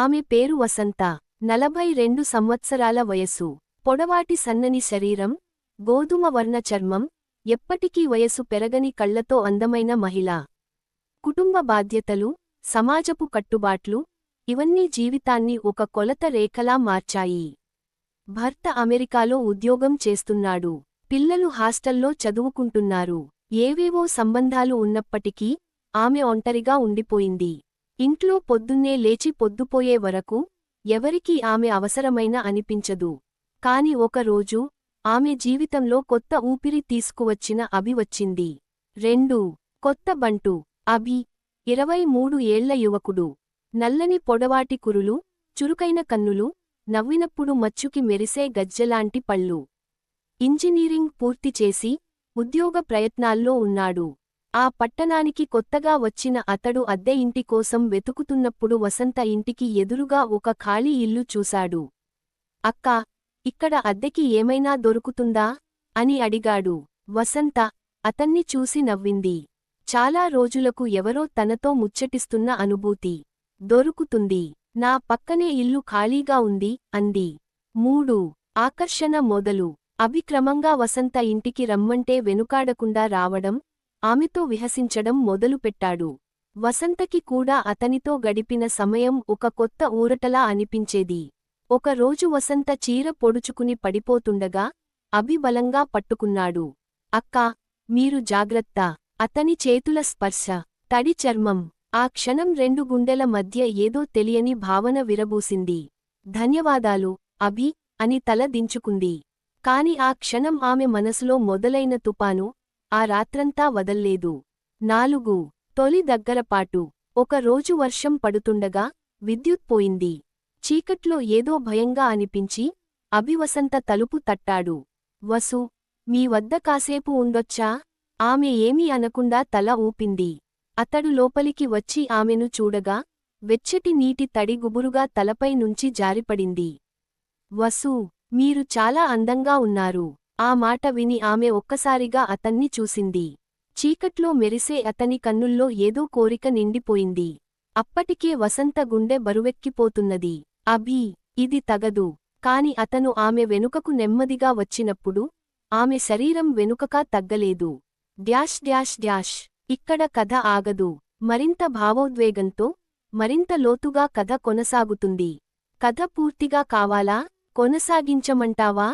ఆమె పేరు వసంత. నలభై రెండు సంవత్సరాల వయసు పొడవాటి సన్నని శరీరం. గోధుమ వర్ణ చర్మం. ఎప్పటికీ వయసు పెరగని కళ్ళతో అందమైన మహిళ. కుటుంబ బాధ్యతలు. సమాజపు కట్టుబాట్లు. ఇవన్నీ జీవితాన్ని ఒక కొలత రేఖలా మార్చాయి. భర్త అమెరికాలో ఉద్యోగం చేస్తున్నాడు. పిల్లలు హాస్టల్లో చదువుకుంటున్నారు. ఏవేవో సంబంధాలు ఉన్నప్పటికీ ఆమె ఒంటరిగా ఉండిపోయింది. ఇంట్లో పొద్దున్నే లేచి పొద్దుపోయే వరకు ఎవరికీ ఆమె అవసరమైన అనిపించదు. కాని ఒకరోజు ఆమె జీవితంలో కొత్త ఊపిరి తీసుకువచ్చిన అభి వచ్చింది. రెండు. కొత్త బంటు. అభి ఇరవై మూడు ఏళ్ళ యువకుడు. నల్లని పొడవాటి కురులు చురుకైన కన్నులు నవ్వినప్పుడు మచ్చుకి మెరిసే గజ్జెలాంటి పళ్ళు. ఇంజనీరింగ్ పూర్తి చేసి ఉద్యోగ ప్రయత్నాల్లో ఉన్నాడు. ఆ పట్టణానికి కొత్తగా వచ్చిన అతడు అద్దె ఇంటి కోసం వెతుకుతున్నప్పుడు వసంత ఇంటికి ఎదురుగా ఒక ఖాళీ ఇల్లు చూశాడు. అక్కా ఇక్కడ అద్దెకి ఏమైనా దొరుకుతుందా? అని అడిగాడు. వసంత అతన్ని చూసి నవ్వింది. చాలా రోజులకు ఎవరో తనతో ముచ్చటిస్తున్న అనుభూతి. దొరుకుతుంది. నా పక్కనే ఇల్లు ఖాళీగా ఉంది అంది. మూడు. ఆకర్షణ మొదలు. అభిక్రమంగా వసంత ఇంటికి రమ్మంటే వెనుకాడకుండా రావడం ఆమెతో విహసించడం మొదలుపెట్టాడు. వసంతకి కూడా అతనితో గడిపిన సమయం ఒక కొత్త ఊరటలా అనిపించేది. ఒకరోజు వసంత చీర పొడుచుకుని పడిపోతుండగా అభి బలంగా పట్టుకున్నాడు. అక్కా మీరు జాగ్రత్త. అతని చేతుల స్పర్శ. తడి చర్మం. ఆ క్షణం రెండు గుండెల మధ్య ఏదో తెలియని భావన విరబూసింది. ధన్యవాదాలు అభి అని తల దించుకుంది. కాని ఆ క్షణం ఆమె మనసులో మొదలైన తుపాను ఆ రాత్రంతా వదల్లేదు. నాలుగు తొలి దగ్గరపాటు ఒక రోజు వర్షం పడుతుండగా విద్యుత్ పోయింది. చీకట్లో ఏదో భయంగా అనిపించి అభివసంత తలుపు తట్టాడు. వసు మీ వద్ద కాసేపు ఉండొచ్చా? ఆమె ఏమీ అనకుండా తల ఊపింది. అతడు లోపలికి వచ్చి ఆమెను చూడగా వెచ్చటి నీటి తడి గుబురుగా తలపై నుంచి జారిపడింది. వసు మీరు చాలా అందంగా ఉన్నారు. ఆ మాట విని ఆమె ఒక్కసారిగా అతన్ని చూసింది. చీకట్లో మెరిసే అతని కన్నుల్లో ఏదో కోరిక నిండిపోయింది. అప్పటికే వసంత గుండె బరువెక్కిపోతున్నది. అభి ఇది తగదు. కాని అతను ఆమె వెనుకకు నెమ్మదిగా వచ్చినప్పుడు ఆమె శరీరం వెనుకకా తగ్గలేదు. Dash dash dash. ఇక్కడ కథ ఆగదు. మరింత భావోద్వేగంతో మరింత లోతుగా కథ కొనసాగుతుంది. కథ పూర్తిగా కావాలా? కొనసాగించమంటావా?